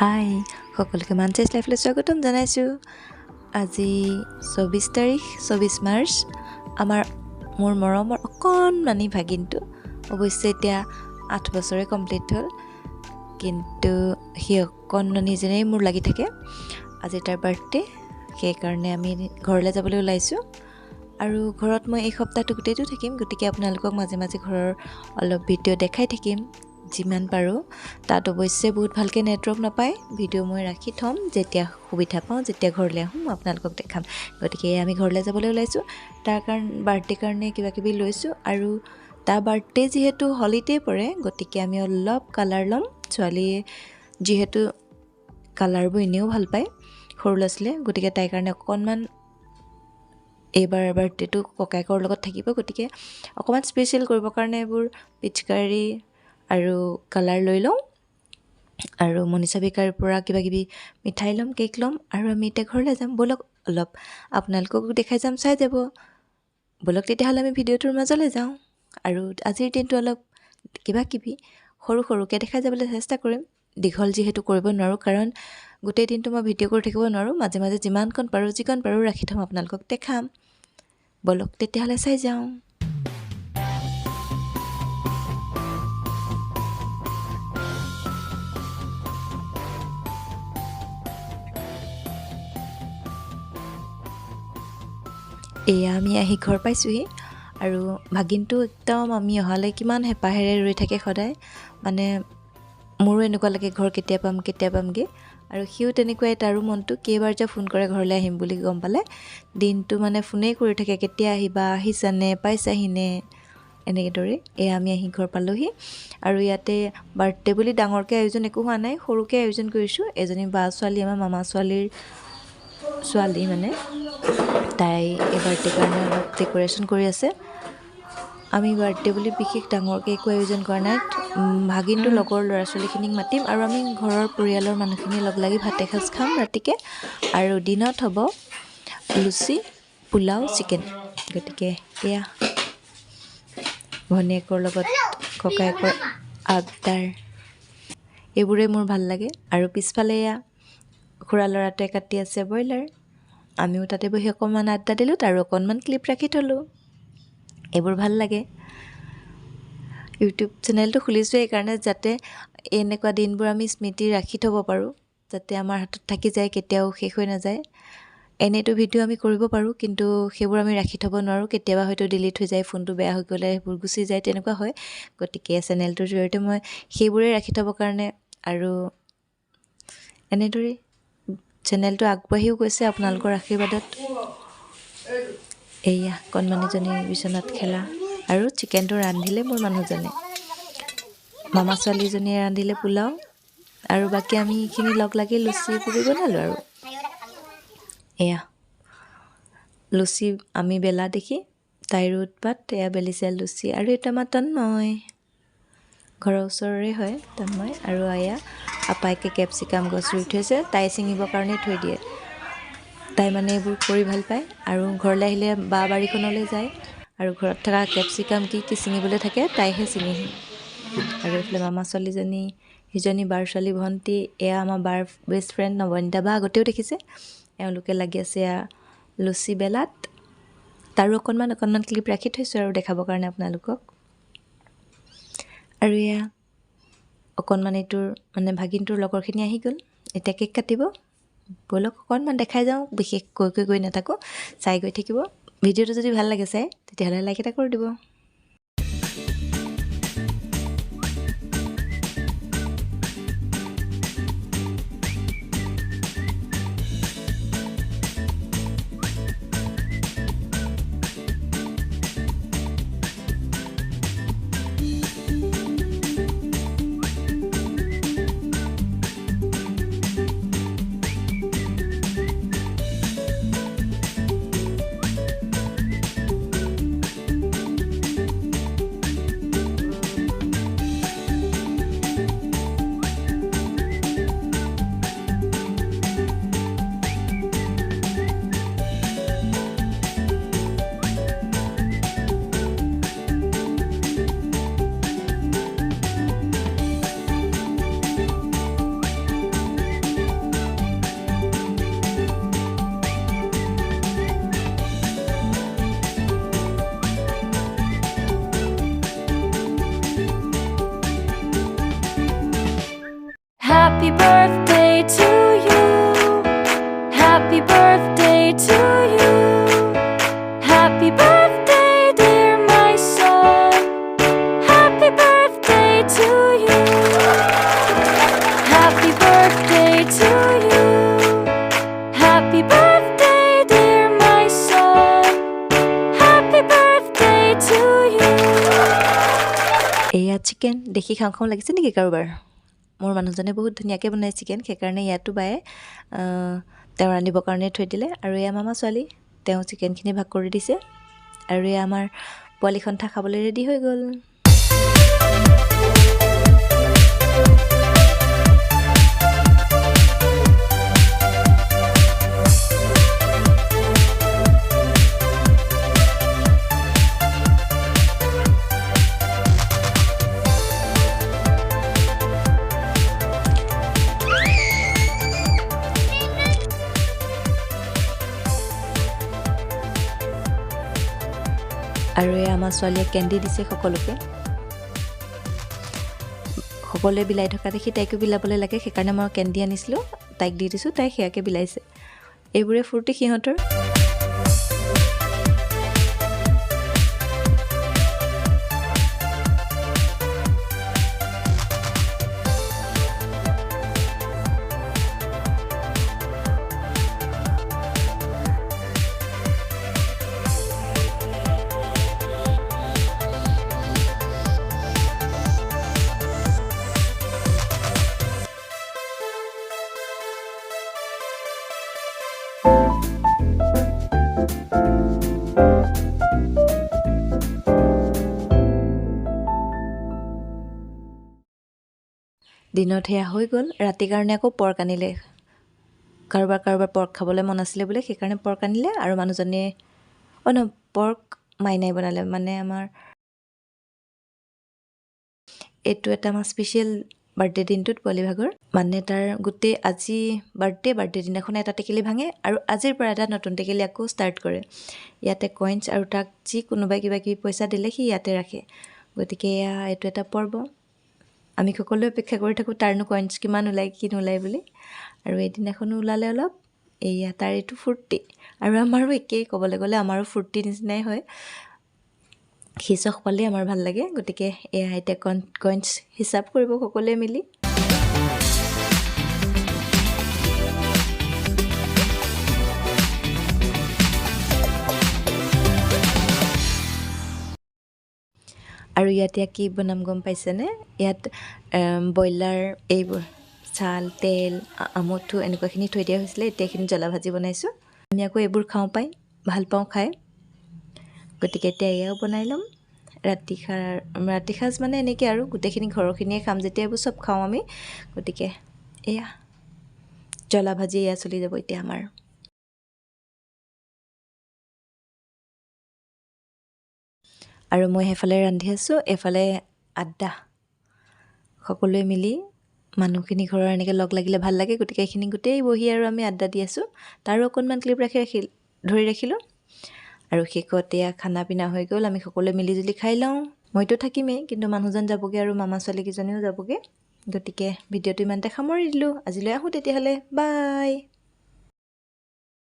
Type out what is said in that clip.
হাই সকলোকে মানচাইজ লাইফলৈ স্বাগতম জনাইছোঁ। আজি চৌবিছ তাৰিখ চৌবিছ মাৰ্চ। আমাৰ মোৰ মৰমৰ অকণমানি ভাগিনটো। অৱশ্যে এতিয়া আঠ বছৰে কমপ্লিট হ'ল কিন্তু সেই অকণমানিজনেই মোৰ লাগি থাকে। আজি তাৰ বাৰ্থডে সেইকাৰণে আমি ঘৰলৈ যাবলৈ ওলাইছোঁ। আৰু ঘৰত মই এই সপ্তাহটো গোটেইটো থাকিম গতিকে আপোনালোকক মাজে মাজে ঘৰৰ অলপ ভিডিঅ' দেখাই থাকিম। যিমান পাৰোঁ। তাত অৱশ্যে বহুত ভালকৈ নেটৱৰ্ক নাপায়। ভিডিঅ' মই ৰাখি থ'ম। যেতিয়া সুবিধা পাওঁ যেতিয়া ঘৰলৈ আহোঁ মই আপোনালোকক দেখাম। গতিকে আমি ঘৰলৈ যাবলৈ ওলাইছোঁ। তাৰ কাৰণে বাৰ্থডে কাৰণে কিবা কিবি লৈছোঁ আৰু তাৰ বাৰ্থডে যিহেতু হলিডে পৰে গতিকে আমি অলপ কালাৰ ল'ম। ছোৱালীয়ে যিহেতু কালাৰবোৰ এনেও ভাল পায় সৰু ল'ৰা ছোৱালীয়ে গতিকে তাইৰ কাৰণে অকণমান এইবাৰ বাৰ্থডেটো ককায়েকৰ লগত থাকিব। গতিকে অকণমান স্পেচিয়েল কৰিবৰ কাৰণে এইবোৰ পিচকাৰী আৰু কালাৰ লৈ লওঁ। আৰু মনিষা বেকাৰ পৰা কিবা কিবি মিঠাই ল'ম কেক ল'ম আৰু আমি এতিয়া ঘৰলৈ যাম। ব'লক অলপ আপোনালোককো দেখাই যাম চাই যাব। ব'লক তেতিয়াহ'লে আমি ভিডিঅ'টোৰ মাজলৈ যাওঁ। আৰু আজিৰ দিনটো অলপ কিবা কিবি সৰু সৰুকৈ দেখাই যাবলৈ চেষ্টা কৰিম। দীঘল যিহেতু কৰিব নোৱাৰোঁ কাৰণ গোটেই দিনটো মই ভিডিঅ' কৰি থাকিব নোৱাৰোঁ। মাজে মাজে যিমানকণ পাৰোঁ যিকণ পাৰোঁ ৰাখি থ'ম আপোনালোকক দেখাম। ব'লক তেতিয়াহ'লে চাই যাওঁ। এয়া আমি আহি ঘৰ পাইছোঁহি। আৰু ভাগিনটো একদম আমি অহালৈ কিমান হেঁপাহেৰে ৰৈ থাকে সদায়। মানে মোৰো এনেকুৱা লাগে ঘৰ কেতিয়া পাম কেতিয়া পামগৈ। আৰু সিও তেনেকুৱাই তাৰো মনটো কেইবাৰ যে ফোন কৰে ঘৰলৈ আহিম বুলি গম পালে দিনটো মানে ফোনেই কৰি থাকে কেতিয়া আহিবা আহিছানে পাইছাহিনে এনেদৰে এয়া আমি আহি ঘৰ পালোঁহি। আৰু ইয়াতে বাৰ্থডে বুলি ডাঙৰকৈ আয়োজন একো হোৱা নাই সৰুকৈ আয়োজন কৰিছোঁ। এজনী বা ছোৱালী আমাৰ মামা ছোৱালীৰ ছোৱালী মানে। তাই এই বাৰ্থডে কাৰণে অলপ ডেক'ৰেশ্যন কৰি আছে। আমি বাৰ্থডে বুলি বিশেষ ডাঙৰকৈ একো আয়োজন কৰা নাই। ভাগিনটো লগৰ ল'ৰা ছোৱালীখিনিক মাতিম আৰু আমি ঘৰৰ পৰিয়ালৰ মানুহখিনি লগ লাগি ভাত এসাঁজ খাম ৰাতিকৈ। আৰু দিনত হ'ব লুচি পোলাও চিকেন। গতিকে এয়া। ভনীয়েকৰ লগত ককায়েকৰ আবদাৰ। এইবোৰেই মোৰ ভাল লাগে। আৰু পিছফালে এয়া খুৰা ল'ৰাটোৱে কাটি আছে ব্ৰইলাৰ। আমিও তাতে বহি অকণমান আড্ডা দিলোঁ আৰু অকণমান ক্লিপ ৰাখি থ'লোঁ। এইবোৰ ভাল লাগে। ইউটিউব চেনেলটো খুলিছোঁ এইকাৰণে যাতে এনেকুৱা দিনবোৰ আমি স্মৃতি ৰাখি থ'ব পাৰোঁ যাতে আমাৰ হাতত থাকি যায় কেতিয়াও শেষ হৈ নাযায়। এনেইতো ভিডিঅ' আমি কৰিব পাৰোঁ কিন্তু সেইবোৰ আমি ৰাখি থ'ব নোৱাৰোঁ। কেতিয়াবা হয়তো ডিলিট হৈ যায় ফোনটো বেয়া হৈ গ'লে সেইবোৰ গুচি যায় তেনেকুৱা হয়। গতিকে চেনেলটোৰ জৰিয়তে মই সেইবোৰেই ৰাখি থ'বৰ কাৰণে আৰু এনেদৰেই। চেনেলটো আগবাঢ়িও গৈছে আপোনালোকৰ আশীৰ্বাদত। এয়া কণমানিজনী বিচনাত খেলা আৰু চিকেনটো ৰান্ধিলে মোৰ মানুহজনে। মামা ছোৱালীজনীয়ে ৰান্ধিলে পোলাও আৰু বাকী আমি এইখিনি লগ লাগি লুচি পুৰি বনালোঁ আৰু। এয়া লুচি আমি বেলা দেখি তাইৰো উৎপাত এয়া বেলিছে লুচি আৰু এইটো আমাৰ তন্ময়। ঘৰৰ ওচৰৰে হয় তন্ময় আৰু এয়া আপাইকে কেপচিকাম গছ ৰুই থৈছে তাই ছিঙিবৰ কাৰণে থৈ দিয়ে। তাই মানে এইবোৰ কৰি ভাল পায় আৰু ঘৰলৈ আহিলে বা বাৰীখনলৈ যায় আৰু ঘৰত থকা কেপচিকাম কি কি ছিঙিবলৈ থাকে তাইহে ছিঙিহি। আৰু এইফালে মামা ছোৱালীজনী সিজনী বাৰ ছোৱালী ভণ্টি এয়া আমাৰ বাৰ বেষ্ট ফ্ৰেণ্ড নৱনীতা বা আগতেও দেখিছে। এওঁলোকে লাগি আছে এয়া লুচি বেলাত। তাৰো অকণমান অকণমান ক্লিপ ৰাখি থৈছোঁ আৰু দেখাবৰ কাৰণে আপোনালোকক। আৰু এয়া অকণমানিটোৰ মানে ভাগিনটোৰ লগৰখিনি আহি গ'ল। এতিয়া কেক কাটিব। ব'লক অকণমান দেখাই যাওঁ বিশেষ কৈ কৈ গৈ নাথাকোঁ চাই গৈ থাকিব। ভিডিঅ'টো যদি ভাল লাগে চাই তেতিয়াহ'লে লাইক এটা কৰি দিব। চিকেন দেখি খাওঁ খাওঁ লাগিছে নেকি কাৰোবাৰ? মোৰ মানুহজনে বহুত ধুনীয়াকৈ বনাই চিকেন সেইকাৰণে ইয়াতো বায়ে তেওঁ ৰান্ধিবৰ কাৰণে থৈ দিলে। আৰু এয়া মামা ছোৱালী তেওঁ চিকেনখিনি ভাগ কৰি দিছে। আৰু এয়া আমাৰ পোৱালি সন্থা খাবলৈ ৰেডি হৈ গ'ল। আমাৰ ছোৱালীয়ে কেণ্ডি দিছে সকলোকে। সকলোৱে বিলাই থকা দেখি তাইকো বিলাবলৈ লাগে, সেইকাৰণে মই কেণ্ডি আনিছিলোঁ, তাইক দি দিছোঁ, তাই সেয়াকে বিলাইছে। এইবোৰে ফূৰ্তি সিহঁতৰ। দিনত সেয়া হৈ গ'ল ৰাতিৰ কাৰণে আকৌ পৰ্ক আনিলে। কাৰোবাৰ কাৰোবাৰ পৰ্ক খাবলৈ মন আছিলে বোলে সেইকাৰণে পৰ্ক আনিলে আৰু মানুহজনে অঁ নহয় পৰ্ক মাইনাই বনালে মানে আমাৰ এইটো এটা আমাৰ স্পেচিয়েল বাৰ্থডে দিনটোত পোৱালিভাগৰ মানে তাৰ গোটেই আজি বাৰ্থডে বাৰ্থডে দিনাখনে এটা টেকেলি ভাঙে আৰু আজিৰ পৰা এটা নতুন টেকেলি আকৌ ষ্টাৰ্ট কৰে। ইয়াতে কইনছ আৰু তাক যি কোনোবাই কিবা কিবি পইচা দিলে সি ইয়াতে ৰাখে। গতিকে এয়া এইটো এটা পৰ্ব। আমি সকলোৱে অপেক্ষা কৰি থাকোঁ তাৰনো কইনছ কিমান ওলায় কি নোলায় বুলি। আৰু এদিনাখনো ওলালে অলপ এয়া তাৰ এইটো ফূৰ্তি। আৰু আমাৰো একেই ক'বলৈ গ'লে আমাৰো ফূৰ্তি নিচিনাই হয়। সি চখ পালেই আমাৰ ভাল লাগে গতিকে এয়া এতিয়া কইন কইনছ হিচাপ কৰিব সকলোৱে মিলি। আৰু ইয়াত এতিয়া কি বনাম গম পাইছেনে? ইয়াত ব্ৰইলাৰ এইবোৰ চাল তেল আমঠু এনেকুৱাখিনি থৈ দিয়া হৈছিলে এতিয়া এইখিনি জ্বলা ভাজি বনাইছোঁ। আমি আকৌ এইবোৰ খাওঁ পাই ভাল পাওঁ খাই। গতিকে এতিয়া এয়াও বনাই ল'ম। ৰাতি সাৰ ৰাতি সাঁজ মানে এনেকৈ আৰু গোটেইখিনি ঘৰৰখিনিয়ে খাম যেতিয়া এইবোৰ চব খাওঁ আমি। গতিকে এয়া জ্বলা ভাজি এয়া চলি যাব এতিয়া আমাৰ। আৰু মই সেইফালে ৰান্ধি আছোঁ এইফালে আড্ডা। সকলোৱে মিলি মানুহখিনি ঘৰৰ এনেকৈ লগ লাগিলে ভাল লাগে গতিকে এইখিনি গোটেই বহি আৰু আমি আড্ডা দি আছোঁ। তাৰো অকণমান ক্লিপ ৰাখি ৰাখি ধৰি ৰাখিলোঁ। আৰু শেষত এয়া খানা পিনা হৈ গ'ল আমি সকলোৱে মিলিজুলি খাই লওঁ। মইতো থাকিমেই কিন্তু মানুহজন যাবগৈ আৰু মামা ছোৱালীকেইজনীও যাবগৈ। গতিকে ভিডিঅ'টো ইমানতে সামৰি দিলোঁ। আজিলৈ আহোঁ তেতিয়াহ'লে বাই!